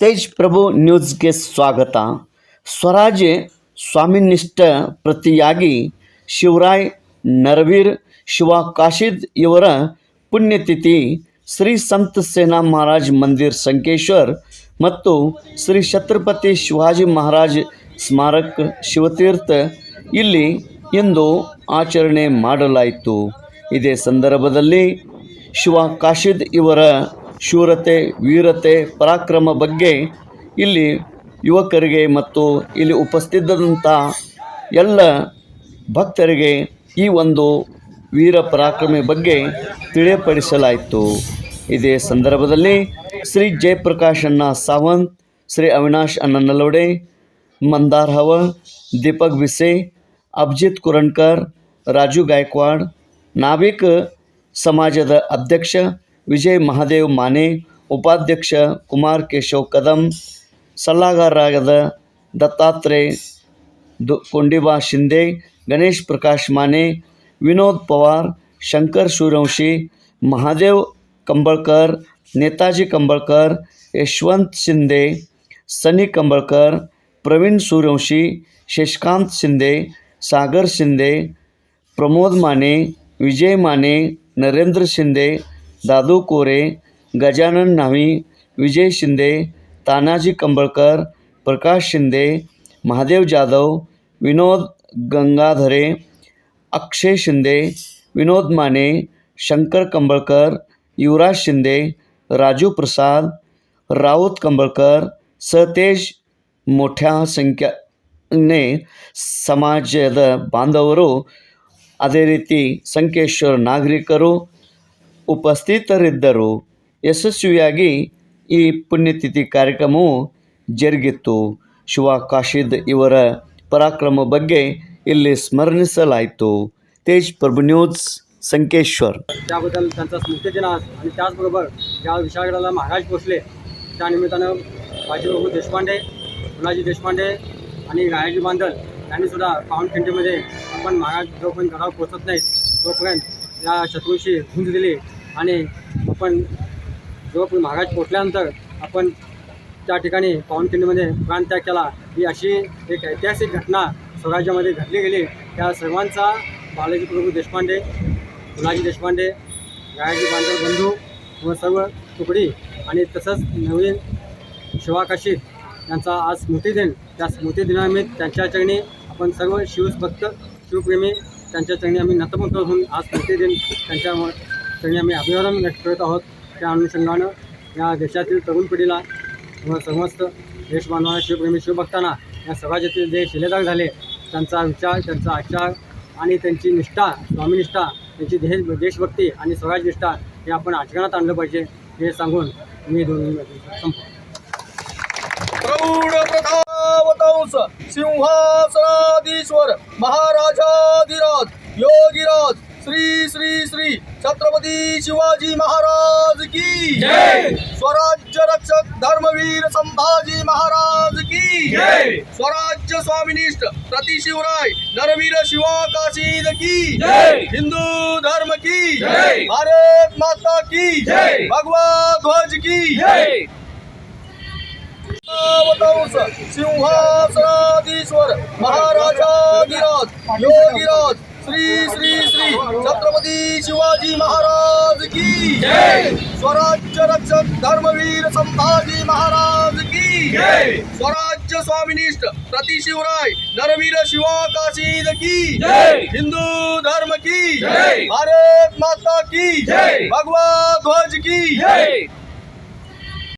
ತೇಜ್ ಪ್ರಭು ನ್ಯೂಸ್ಗೆ ಸ್ವಾಗತ. ಸ್ವರಾಜ್ ಸ್ವಾಮಿನಿಷ್ಠ ಪ್ರತಿಯಾಗಿ ಶಿವರಾಯ್, ನರವೀರ್, ಶಿವ ಕಾಶಿದ್ ಇವರ ಪುಣ್ಯತಿಥಿ ಶ್ರೀ ಸಂತ ಸೇನಾ ಮಹಾರಾಜ್ ಮಂದಿರ್ ಸಂಕೇಶ್ವರ್ ಮತ್ತು ಶ್ರೀ ಛತ್ರಪತಿ ಶಿವಾಜಿ ಮಹಾರಾಜ್ ಸ್ಮಾರಕ ಶಿವತೀರ್ಥ ಇಲ್ಲಿ ಇಂದು ಆಚರಣೆ ಮಾಡಲಾಯಿತು. ಇದೇ ಸಂದರ್ಭದಲ್ಲಿ ಶಿವ ಕಾಶಿದ್ ಇವರ ಶೂರತೆ, ವೀರತೆ, ಪರಾಕ್ರಮ ಬಗ್ಗೆ ಇಲ್ಲಿ ಯುವಕರಿಗೆ ಮತ್ತು ಇಲ್ಲಿ ಉಪಸ್ಥಿತದಂಥ ಎಲ್ಲ ಭಕ್ತರಿಗೆ ಈ ಒಂದು ವೀರ ಪರಾಕ್ರಮೆ ಬಗ್ಗೆ ತಿಳಿಯಪಡಿಸಲಾಯಿತು. ಇದೇ ಸಂದರ್ಭದಲ್ಲಿ ಶ್ರೀ ಜಯಪ್ರಕಾಶ್ ಅಣ್ಣ ಸಾವಂತ್, ಶ್ರೀ ಅವಿನಾಶ್ ಅಣ್ಣ ನಲವಡೆ ಮಂದಾರ್ ಹವ, ದೀಪಕ್ ಬಿಸೆ ಅಭಿಜಿತ್ ಕುರಣ್ಕರ್, ರಾಜು ಗಾಯಕ್ವಾಡ್, ನಾವಿಕ ಸಮಾಜದ ಅಧ್ಯಕ್ಷ ವಿಜಯ್ ಮಹಾದೇವ್ ಮಾನೆ ಉಪಾಧ್ಯಕ್ಷ ಕುಮಾರ್ ಕೇಶವ್ ಕದಂ ಸಲ್ಲಾಗಾರರಾದ ದತ್ತಾತ್ರೇಯ ದು ಕೊಂಡಿಬಾ ಶಿಂದೆ ಗಣೇಶ್ ಪ್ರಕಾಶ್ ಮಾನೆ ವಿನೋದ್ ಪವಾರ್ ಶಂಕರ್ ಸೂರ್ಯವಂಶಿ ಮಹಾದೇವ್ ಕಂಬಳ್ಕರ್ ನೇತಾಜಿ ಕಂಬಳ್ಕರ್ ಯಶವಂತ್ ಶಿಂದೆ ಸನಿ ಕಂಬಳ್ಕರ್ ಪ್ರವೀಣ್ ಸೂರ್ಯವಂಶಿ ಶಶಿಕಾಂತ್ शिंदे सागर शिंदे प्रमोद माने विजय माने नरेंद्र शिंदे दादू कोरे गजानन न्हावी विजय शिंदे तानाजी कंबळकर प्रकाश शिंदे महादेव जाधव विनोद गंगाधरे अक्षय शिंदे विनोद माने शंकर कंबळकर युवराज शिंदे राजू प्रसाद राऊत कंबळकर सतेज मोठ्या ಸಂಖ್ಯೆನೇ ಸಮಾಜದ ಬಾಂಧವರು ಅದೇ ರೀತಿ ಸಂಕೇಶ್ವರ ನಾಗರಿಕರು ಉಪಸ್ಥಿತರಿದ್ದರು ಯಶಸ್ವಿಯಾಗಿ ಈ ಪುಣ್ಯತಿಥಿ ಕಾರ್ಯಕ್ರಮವು ಜರುಗಿತ್ತು ಶಿವ ಕಾಶಿದ್ ಇವರ ಪರಾಕ್ರಮ ಬಗ್ಗೆ ಇಲ್ಲಿ ಸ್ಮರಣಿಸಲಾಯಿತು ತೇಜ್ ಪ್ರಭು ನ್ಯೂಸ್ ಸಂಕೇಶ್ವರ್ त्याबद्दल त्यांचा स्मृतिदिन आज आणि त्याचबरोबर ज्या विशाळगडाला महाराज पोचले त्या निमित्तानं बाजीप्रभू देशपांडे गुलाजी देशपांडे आणि रायाजी बांधल यांनी सुद्धा पावनखिंडीमध्ये आपण महाराज जोपर्यंत गडावर पोचत नाही तोपर्यंत या शत्रूंशी झुंज दिली आणि आपण जोपर्यंत महाराज पोचल्यानंतर आपण त्या ठिकाणी पावनखिंडीमध्ये प्राणत्याग केला. ही अशी एक ऐतिहासिक घटना स्वराज्यामध्ये घडली गेली. त्या सर्वांचा बालाजी प्रभू देशपांडे गुलाजी देशपांडे गायाजी बांधव बंधू व सर्व तुकडी आणि तसंच नवीन शिवाकाशी यांचा आज स्मृतिदिन त्या स्मृतिदिनानिमित्त त्यांच्या चरणी आपण सर्व शिवभक्त शिवप्रेमी त्यांच्या चरणी आम्ही नतमस्तक होऊन आज स्मृतिदिन त्यांच्या त्यांनी आम्ही अभिवादन व्यक्त करत आहोत. त्या अनुषंगानं या देशातील तरुण पिढीला व समस्त देशबांधवांना शिवप्रेमी शिवभक्तांना या समाजातील जे शिलेदार झाले त्यांचा विचार त्यांचा आचार आणि त्यांची निष्ठा स्वामीनिष्ठा त्यांची देश देशभक्ती आणि स्वराजनिष्ठा हे आपण आचरणात आणलं पाहिजे हे सांगून मी दोन्ही संपतो प्रौढ प्रतावतांस महाराजाधिराज योगीराज श्री श्री श्री छत्रपती शिवाजी महाराज की। स्वराज्य रक्षक धर्मवीर संभाजी महाराज की। स्वराज्य स्वामिनिष्ठ प्रति शिवराय नरवीर शिवा काशीद की। हिंदू धर्म की। भारत माता की। भगवा ध्वज की। वंश सिंहासनाधीश्वर महाराजाधिराज योगीराज श्री श्री श्री. छत्रपती शिवाजी महाराज की स्वराज्य रक्षक धर्मवीर संभाजी महाराज की स्वराज्य स्वामिनिष्ठ प्रति शिवराय नरवीर शिवा काशीद की हिंदू धर्म की भारत माता की भगवा ध्वज की